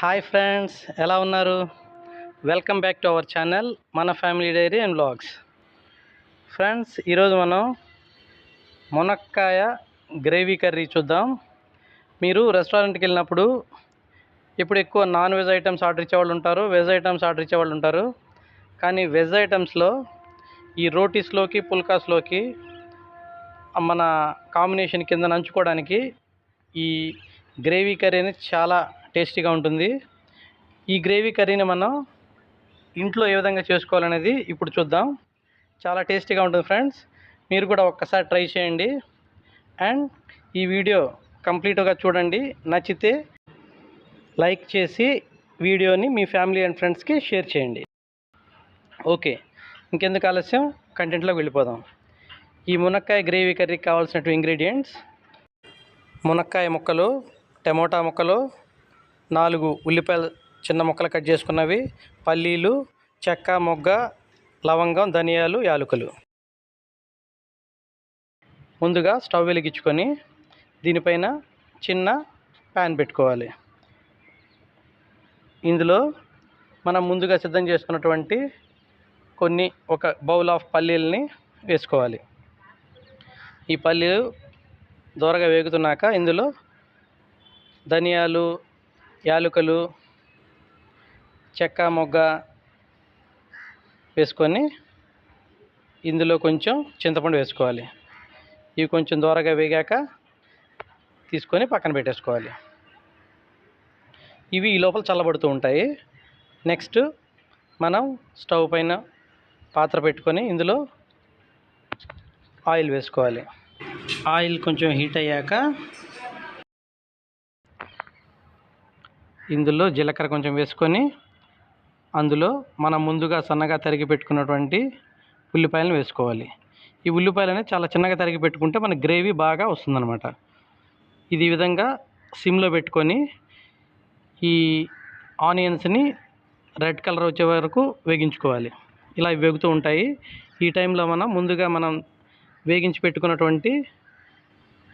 Hi friends ఎలా ఉన్నారు? Welcome back to our channel మన family diary and blogs friends ఈరోజు మనం మునక్కాయ గ్రేవీ కర్రీ చూద్దాం. మీరు రెస్టారెంట్కి వెళ్ళినప్పుడు ఇప్పుడు ఎక్కువ నాన్ వెజ్ ఐటమ్స్ ఆర్డర్ ఇచ్చేవాళ్ళు ఉంటారు వెజ్ ఐటమ్స్ ఆర్డర్ ఇచ్చేవాళ్ళు ఉంటారు. కానీ వెజ్ ఐటమ్స్లో ఈ రోటీస్లోకి పుల్కాస్లోకి మన కాంబినేషన్ కింద నంచుకోవడానికి ఈ గ్రేవీ కర్రీ అనేది చాలా టేస్టీగా ఉంటుంది. ఈ గ్రేవీ కర్రీని మనం ఇంట్లో ఏ విధంగా చేసుకోవాలనేది ఇప్పుడు చూద్దాం. చాలా టేస్టీగా ఉంటుంది ఫ్రెండ్స్. మీరు కూడా ఒక్కసారి ట్రై చేయండి. అండ్ ఈ వీడియో కంప్లీట్గా చూడండి. నచ్చితే లైక్ చేసి వీడియోని మీ ఫ్యామిలీ అండ్ ఫ్రెండ్స్కి షేర్ చేయండి. ఓకే ఇంకెందుకు ఆలస్యం? కంటెంట్లోకి వెళ్ళిపోదాం. ఈ మునక్కాయ గ్రేవీ కర్రీకి కావాల్సినటువంటి ఇంగ్రీడియంట్స్. మునక్కాయ ముక్కలు టమోటా ముక్కలు నాలుగు ఉల్లిపాయలు చిన్న ముక్కలు కట్ చేసుకున్నవి పల్లీలు చెక్క మొగ్గ లవంగం ధనియాలు యాలకులు. ముందుగా స్టవ్ వెలిగించుకొని దీనిపైన చిన్న ప్యాన్ పెట్టుకోవాలి. ఇందులో మనం ముందుగా సిద్ధం చేసుకున్నటువంటి కొన్ని ఒక బౌల్ ఆఫ్ పల్లీలని వేసుకోవాలి. ఈ పల్లీలు దూరగా వేగుతున్నాక ఇందులో ధనియాలు యాలకులు చెక్క మొగ్గ వేసుకొని ఇందులో కొంచెం చింతపండు వేసుకోవాలి. ఇవి కొంచెం దూరగా వేగాక తీసుకొని పక్కన పెట్టేసుకోవాలి. ఇవి ఈ లోపల చల్లబడుతూ ఉంటాయి. నెక్స్ట్ మనం స్టవ్ పైన పాత్ర పెట్టుకొని ఇందులో ఆయిల్ వేసుకోవాలి. ఆయిల్ కొంచెం హీట్ అయ్యాక ఇందులో జీలకర్ర కొంచెం వేసుకొని అందులో మనం ముందుగా సన్నగా తరిగి పెట్టుకున్నటువంటి ఉల్లిపాయలను వేసుకోవాలి. ఈ ఉల్లిపాయలు చాలా చిన్నగా తరిగి పెట్టుకుంటే మన గ్రేవీ బాగా వస్తుందన్నమాట. ఇది విధంగా సిమ్లో పెట్టుకొని ఈ ఆనియన్స్ని రెడ్ కలర్ వచ్చే వరకు వేగించుకోవాలి. ఇలా వేగుతూ ఉంటాయి. ఈ టైంలో మనం ముందుగా మనం వేగించి పెట్టుకున్నటువంటి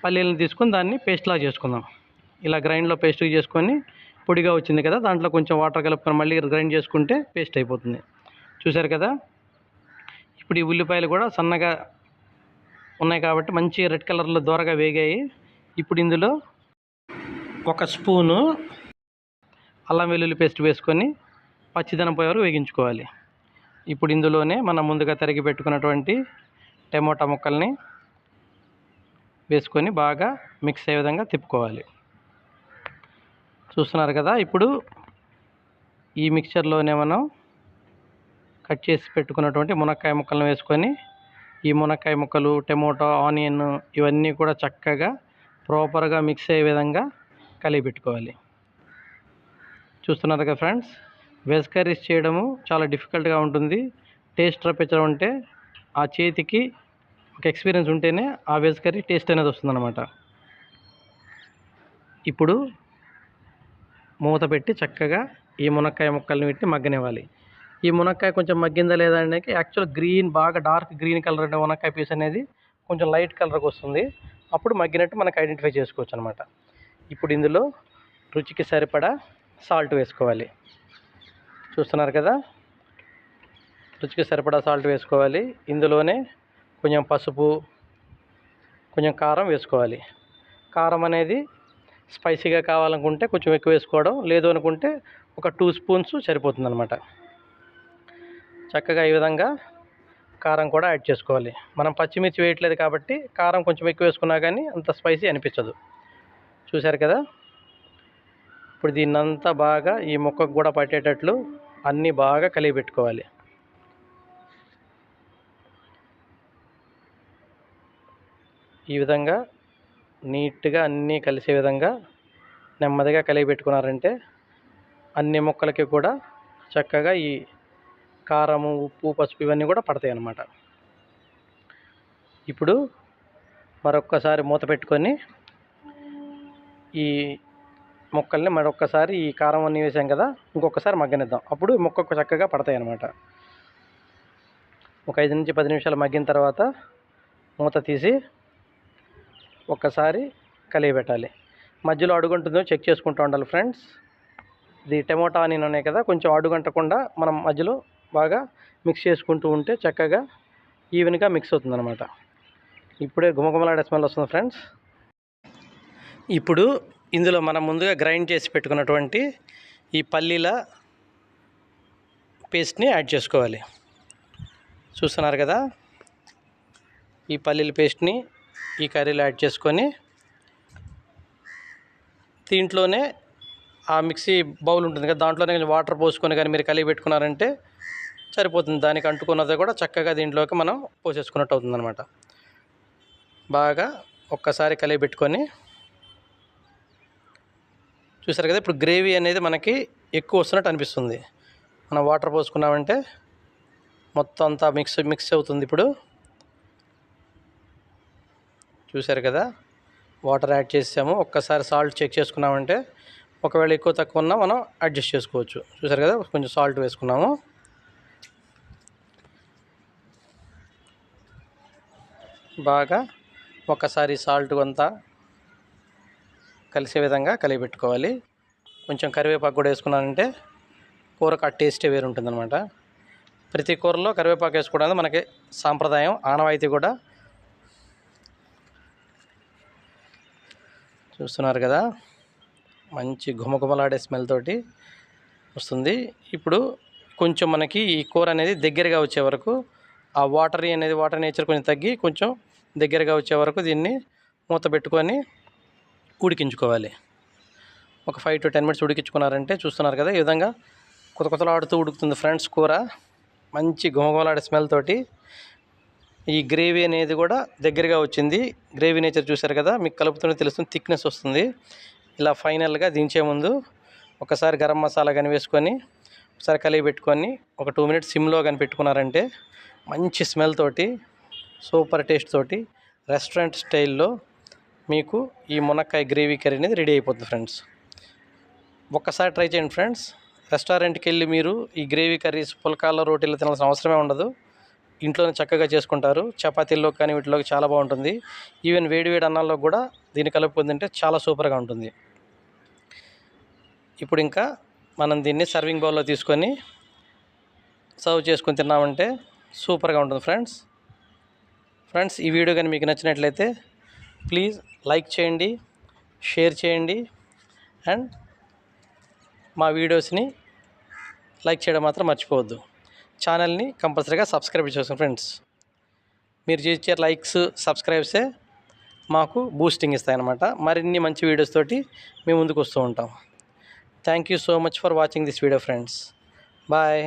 పల్లీలను తీసుకొని దాన్ని పేస్ట్లా చేసుకుందాం. ఇలా గ్రైండ్లో పేస్ట్ చేసుకొని పొడిగా వచ్చింది కదా దాంట్లో కొంచెం వాటర్ కలుపుకొని మళ్ళీ గ్రైండ్ చేసుకుంటే పేస్ట్ అయిపోతుంది. చూశారు కదా? ఇప్పుడు ఈ ఉల్లిపాయలు కూడా సన్నగా ఉన్నాయి కాబట్టి మంచి రెడ్ కలర్లో దూరగా వేగాయి. ఇప్పుడు ఇందులో ఒక స్పూను అల్లం వెల్లుల్లి పేస్ట్ వేసుకొని పచ్చిదనం పోయే వరకు వేగించుకోవాలి. ఇప్పుడు ఇందులోనే మనం ముందుగా తరిగి పెట్టుకున్నటువంటి టమోటా ముక్కల్ని వేసుకొని బాగా మిక్స్ అయ్యే విధంగా తిప్పుకోవాలి. చూస్తున్నారు కదా ఇప్పుడు ఈ మిక్చర్లోనే మనం కట్ చేసి పెట్టుకున్నటువంటి మునక్కాయ ముక్కలను వేసుకొని ఈ మునక్కాయ ముక్కలు టమోటో ఆనియన్ ఇవన్నీ కూడా చక్కగా ప్రాపర్గా మిక్స్ అయ్యే విధంగా కలిపి పెట్టుకోవాలి. చూస్తున్నారు కదా ఫ్రెండ్స్ వెజ్ కర్రీస్ చేయడము చాలా డిఫికల్ట్గా ఉంటుంది. టేస్ట్ రప్పించడం అంటే ఆ చేతికి ఒక ఎక్స్పీరియన్స్ ఉంటేనే ఆ వెజ్ కర్రీ టేస్ట్ అనేది వస్తుందన్నమాట. ఇప్పుడు మూత పెట్టి చక్కగా ఈ మునక్కాయ ముక్కల్ని పెట్టి మగ్గనివ్వాలి. ఈ మునక్కాయ కొంచెం మగ్గిందా లేదా అనేది యాక్చువల్ గ్రీన్ బాగా డార్క్ గ్రీన్ కలర్ ఉండే మునక్కాయ పీస్ అనేది కొంచెం లైట్ కలర్కి వస్తుంది. అప్పుడు మగ్గినట్టు మనకు ఐడెంటిఫై చేసుకోవచ్చు అనమాట ఇప్పుడు ఇందులో రుచికి సరిపడా సాల్ట్ వేసుకోవాలి. చూస్తున్నారు కదా? రుచికి సరిపడా సాల్ట్ వేసుకోవాలి. ఇందులోనే కొంచెం పసుపు కొంచెం కారం వేసుకోవాలి. కారం అనేది స్పైసీగా కావాలనుకుంటే కొంచెం ఎక్కువ వేసుకోవడం లేదు అనుకుంటే ఒక టూ స్పూన్స్ సరిపోతుంది అనమాట చక్కగా ఈ విధంగా కారం కూడా యాడ్ చేసుకోవాలి. మనం పచ్చిమిర్చి వేయట్లేదు కాబట్టి కారం కొంచెం ఎక్కువ వేసుకున్నా కానీ అంత స్పైసీ అనిపించదు. చూశారు కదా? ఇప్పుడు దీన్నంతా బాగా ఈ ముక్కకు కూడా పట్టేటట్లు అన్నీ బాగా కలిగి పెట్టుకోవాలి ఈ విధంగా నీట్గా అన్నీ కలిసే విధంగా నెమ్మదిగా కలిగి పెట్టుకున్నారంటే అన్ని ముక్కలకి కూడా చక్కగా ఈ కారము ఉప్పు పసుపు ఇవన్నీ కూడా పడతాయి అన్నమాట. ఇప్పుడు మరొక్కసారి మూత పెట్టుకొని ఈ ముక్కల్ని మరొక్కసారి ఈ కారం అన్నీ వేసాం కదా ఇంకొకసారి మగ్గనిద్దాం. అప్పుడు ముక్కకు చక్కగా పడతాయి అన్నమాట. ఒక ఐదు నుంచి పది నిమిషాలు మగ్గిన తర్వాత మూత తీసి ఒక్కసారి కలిగిపెట్టాలి మధ్యలో అడుగుంటుందో చెక్ చేసుకుంటూ ఉండాలి ఫ్రెండ్స్. ఇది టమోటా ఆనియన్ ఉన్నాయి కదా కొంచెం అడుగంటకుండా మనం మధ్యలో బాగా మిక్స్ చేసుకుంటూ ఉంటే చక్కగా ఈవెన్గా మిక్స్ అవుతుందన్నమాట. ఇప్పుడే గుమగుమలాడే స్మెల్ వస్తుంది ఫ్రెండ్స్. ఇప్పుడు ఇందులో మనం ముందుగా గ్రైండ్ చేసి పెట్టుకున్నటువంటి ఈ పల్లీల పేస్ట్ని యాడ్ చేసుకోవాలి. చూస్తున్నారు కదా? ఈ పల్లీల పేస్ట్ని ఈ కర్రీలో యాడ్ చేసుకొని దీంట్లోనే ఆ మిక్సీ బౌల్ ఉంటుంది కదా దాంట్లోనే కొంచెం వాటర్ పోసుకొని కానీ మీరు కలిగి పెట్టుకున్నారంటే సరిపోతుంది. దానికి అంటుకున్నది కూడా చక్కగా దీంట్లోకి మనం పోసేసుకున్నట్టు అవుతుంది అనమాట బాగా ఒక్కసారి కలిగి పెట్టుకొని చూసారు కదా ఇప్పుడు గ్రేవీ అనేది మనకి ఎక్కువ వస్తున్నట్టు అనిపిస్తుంది. మనం వాటర్ పోసుకున్నామంటే మొత్తం అంతా మిక్స్ మిక్స్ అవుతుంది ఇప్పుడు. చూసారు కదా? వాటర్ యాడ్ చేసాము ఒక్కసారి సాల్ట్ చెక్ చేసుకున్నామంటే ఒకవేళ ఎక్కువ తక్కువ ఉన్నా మనం అడ్జస్ట్ చేసుకోవచ్చు. చూసారు కదా? కొంచెం సాల్ట్ వేసుకున్నాము. బాగా ఒకసారి సాల్ట్ అంతా కలిసే విధంగా కలిగిపెట్టుకోవాలి కొంచెం కరివేపాకు కూడా వేసుకున్నానంటే కూరకు ఆ టేస్టే వేరు ఉంటుందన్నమాట ప్రతి కూరలో కరివేపాకు వేసుకోవడానికి మనకి సాంప్రదాయం. ఆనవాయితీ కూడా చూస్తున్నారు కదా? మంచి ఘుమఘుమలాడే స్మెల్ తోటి వస్తుంది. ఇప్పుడు కొంచెం మనకి ఈ కూర అనేది దగ్గరగా వచ్చే వరకు ఆ వాటర్ అనేది వాటర్ నేచర్ కొంచెం తగ్గి కొంచెం దగ్గరగా వచ్చే వరకు దీన్ని మూత పెట్టుకొని ఉడికించుకోవాలి. ఒక ఫైవ్ టు టెన్ మినిట్స్ ఉడికించుకున్నారంటే చూస్తున్నారు కదా ఈ విధంగా కొత్త కొత్తలాడుతూ ఉడుకుతుంది ఫ్రెండ్స్ కూర. మంచి గుమగుమలాడే స్మెల్ తోటి ఈ గ్రేవీ అనేది కూడా దగ్గరగా వచ్చింది. గ్రేవీ నేచర్ చూసారు కదా మీకు కలుపుతూనే తెలుస్తుంది థిక్నెస్ వస్తుంది. ఇలా ఫైనల్గా దించే ముందు ఒకసారి గరం మసాలా కానీ వేసుకొని ఒకసారి కలిగి పెట్టుకొని ఒక టూ మినిట్స్ సిమ్లో కానీ పెట్టుకున్నారంటే మంచి స్మెల్ తోటి సూపర్ టేస్ట్ తోటి రెస్టారెంట్ స్టైల్లో మీకు ఈ మునక్కాయ గ్రేవీ కర్రీ అనేది రెడీ అయిపోతుంది ఫ్రెండ్స్. ఒక్కసారి ట్రై చేయండి ఫ్రెండ్స్. రెస్టారెంట్కి వెళ్ళి మీరు ఈ గ్రేవీ కర్రీస్ పుల్కాల్లో రోటీలు తినాల్సిన అవసరమే ఉండదు. ఇంట్లోనే చక్కగా చేసుకుంటారు. చపాతీల్లో కానీ వీటిలో చాలా బాగుంటుంది. ఈవెన్ వేడి వేడి అన్నాల్లో కూడా దీన్ని కలుపుకొని తింటే చాలా సూపర్గా ఉంటుంది. ఇప్పుడు ఇంకా మనం దీన్ని సర్వింగ్ బౌల్లో తీసుకొని సర్వ్ చేసుకొని తిన్నామంటే సూపర్గా ఉంటుంది ఫ్రెండ్స్ ఫ్రెండ్స్ ఈ వీడియో కానీ మీకు నచ్చినట్లయితే ప్లీజ్ లైక్ చేయండి షేర్ చేయండి అండ్ మా వీడియోస్ని లైక్ చేయడం మాత్రం మర్చిపోవద్దు. ఛానల్ని కంపల్సరీగా సబ్స్క్రైబ్ చేసుకోండి ఫ్రెండ్స్. మీరు చేసే లైక్స్ సబ్స్క్రైబ్సే మాకు బూస్టింగ్ ఇస్తాయన్నమాట. మరిన్ని మంచి వీడియోస్ తోటి మేము ముందుకు వస్తూ ఉంటాం. Thank you so much for watching this video friends bye